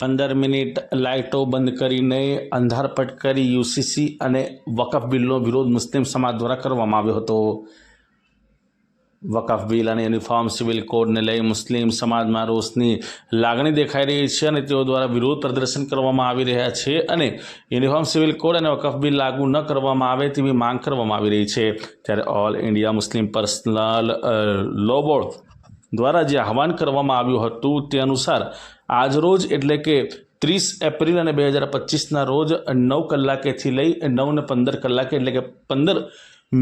પંદર મિનિટ લાઇટો બંધ કરીને અંધારપટ કરી યુસીસી અને વકફ બિલનો વિરોધ મુસ્લિમ સમાજ દ્વારા કરવામાં આવ્યો હતો. વકફ બિલ અને યુનિફોર્મ સિવિલ કોડને લઈ મુસ્લિમ સમાજમાં રોષની લાગણી દેખાઈ રહી છે અને તેઓ દ્વારા વિરોધ પ્રદર્શન કરવામાં આવી રહ્યા છે અને યુનિફોર્મ સિવિલ કોડ અને વકફ બિલ લાગુ ન કરવામાં આવે તેવી માંગ કરવામાં આવી રહી છે. ત્યારે All India Muslim Personal Law Board દ્વારા જે આહવાન કરવામાં આવ્યું હતું તે અનુસાર આજરોજ એટલે કે ત્રીસ એપ્રિલ અને બે હજાર પચીસના રોજ નવ કલાકેથી લઈ નવને પંદર કલાકે એટલે કે પંદર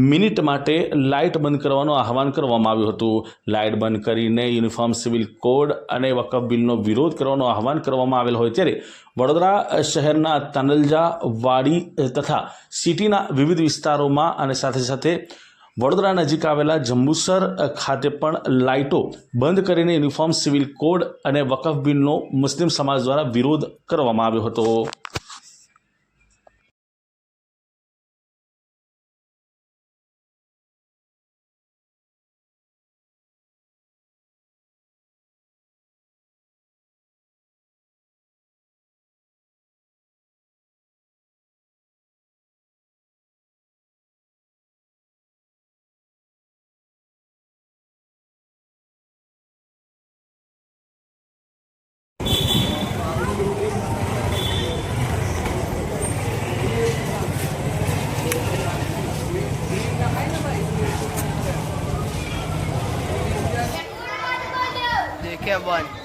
મિનિટ માટે લાઇટ બંધ કરવાનું આહવાન કરવામાં આવ્યું હતું. લાઇટ બંધ કરીને યુનિફોર્મ, સિવિલ કોડ અને વકફ બિલનો વિરોધ કરવાનું આહવાન કરવામાં આવેલ હોય ત્યારે વડોદરા શહેરના તાનલજા, વાડી તથા સિટીના વિવિધ વિસ્તારોમાં અને સાથે સાથે વડોદરા નજીક આવેલા જંબુસર ખાતે પણ લાઇટો બંધ કરીને યુનિફોર્મ સિવિલ કોડ અને વકફ બિલનો મુસ્લિમ સમાજ દ્વારા વિરોધ કરવામાં આવ્યો હતો. get one.